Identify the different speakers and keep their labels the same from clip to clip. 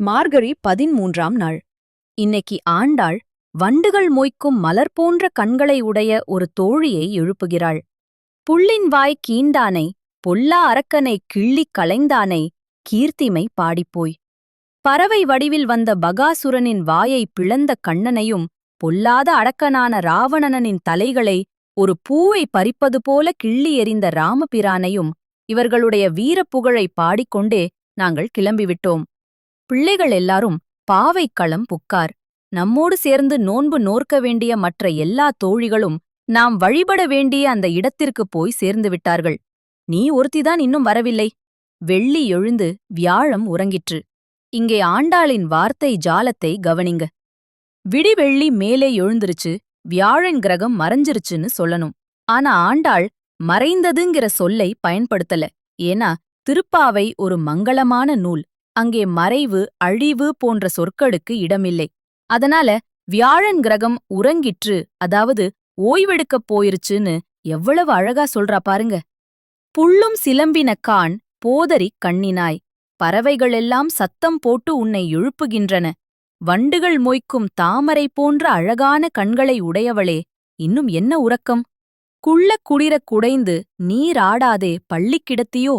Speaker 1: மார்கழி பதிமூன்றாம் நாள். இன்னைக்கு ஆண்டாள் வண்டுகள் மொய்க்கும் மலர் போன்ற கண்களை உடைய ஒரு தோழியை எழுப்புகிறாள். புள்ளின் வாய் கீண்டானை பொல்லா அரக்கனை கிள்ளிக் களைந்தானை கீர்த்திமை பாடிப்போய். பறவை வடிவில் வந்த பகாசுரனின் வாயை பிளந்த கண்ணனையும் பொல்லாத அடக்கனான ராவணனின் தலைகளை ஒரு பூவை பறிப்பது போல கிள்ளி எறிந்த ராமபிரானையும் இவர்களுடைய வீரப்புகழை பாடிக்கொண்டே நாங்கள் கிளம்பிவிட்டோம். பிள்ளைகள் எல்லாரும் பாவைக்களம் புக்கார். நம்மோடு சேர்ந்து நோன்பு நோர்க்க வேண்டிய மற்ற எல்லா தோழிகளும் நாம் வழிபட வேண்டிய அந்த இடத்திற்குப் போய் சேர்ந்து விட்டார்கள். நீ ஒருத்திதான் இன்னும் வரவில்லை. வெள்ளி எழுந்து வியாழம் உறங்கிற்று. இங்கே ஆண்டாளின் வார்த்தை ஜாலத்தை கவனிங்க. விடிவெள்ளி மேலே எழுந்திருச்சு வியாழன் கிரகம் மறைஞ்சிருச்சுன்னு சொல்லணும். ஆனா ஆண்டாள் மறைந்ததுங்கிற சொல்லை பயன்படுத்தல. ஏன்னா திருப்பாவை ஒரு மங்களமான நூல். அங்கே மறைவு அழிவு போன்ற சொற்களுக்கு இடமில்லை. அதனால வியாழன் கிரகம் உறங்கிற்று அதாவது ஓய்வெடுக்கப் போயிருச்சுன்னு எவ்வளவு அழகா சொல்றா பாருங்க. புள்ளும் சிலம்பின கான் போதறி கண்ணினாய் பறவைகளெல்லாம் சத்தம் போட்டு உன்னை எழுப்புகின்றன. வண்டுகள் மொய்க்கும் தாமரை போன்ற அழகான கண்களை உடையவளே இன்னும் என்ன உறக்கம்? குள்ளக் குளிரக் குடைந்து நீராடாதே பள்ளிக் கிடத்தியோ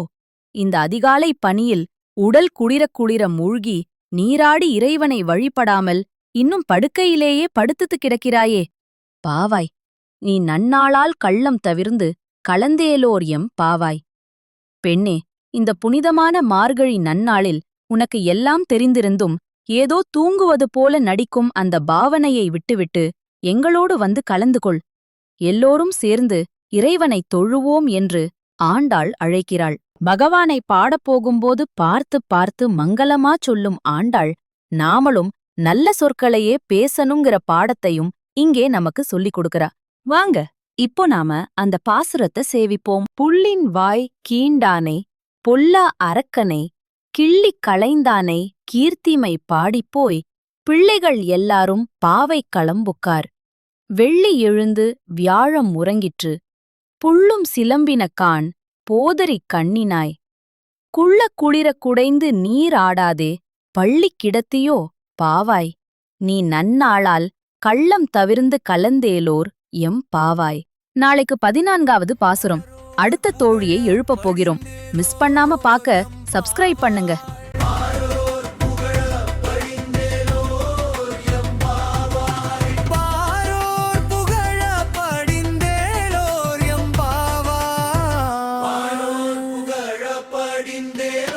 Speaker 1: இந்த அதிகாலை பனியில் உடல் குளிரக் குளிர மூழ்கி நீராடி இறைவனை வழிபடாமல் இன்னும் படுக்கையிலேயே படுத்துத்து கிடக்கிறாயே. பாவாய் நீ நன்னாளால் கள்ளம் தவிர்ந்து கலந்தேலோர் எம் பாவாய். பெண்ணே இந்த புனிதமான மார்கழி நன்னாளில் உனக்கு எல்லாம் தெரிந்திருந்தும் ஏதோ தூங்குவது போல நடிக்கும் அந்த பாவனையை விட்டுவிட்டு எங்களோடு வந்து கலந்து கொள். எல்லோரும் சேர்ந்து இறைவனைத் தொழுவோம் என்று ஆண்டாள் அழைக்கிறாள். பகவானை பாடப்போகும்போது பார்த்து பார்த்து மங்களமா சொல்லும் ஆண்டாள் நாமளும் நல்ல சொற்களையே பேசணுங்கிற பாடத்தையும் இங்கே நமக்கு சொல்லிக் கொடுக்கறா. வாங்க இப்போ நாம அந்த பாசுரத்தை சேவிப்போம். புள்ளின் வாய் கீண்டானை பொல்லா அரக்கனை கிள்ளிக் களைந்தானை கீர்த்திமை பாடிப்போய் பிள்ளைகள் எல்லாரும் பாவை களம்புக்கார் வெள்ளி எழுந்து வியாழம் உறங்கிற்று புள்ளும் சிலம்பின கான் போதறிக் கண்ணினாய். குள்ள குளிரக் குடைந்து நீர் ஆடாதே பள்ளிக் கிடத்தியோ பாவாய். நீ நன்னாளால் கள்ளம் தவிர்ந்து கலந்தேலோர் எம் பாவாய். நாளைக்கு பதினான்காவது பாசுரம். அடுத்த தோழியை எழுப்பப் போகிறோம். மிஸ் பண்ணாம பாக்க சப்ஸ்கிரைப் பண்ணுங்க. in there.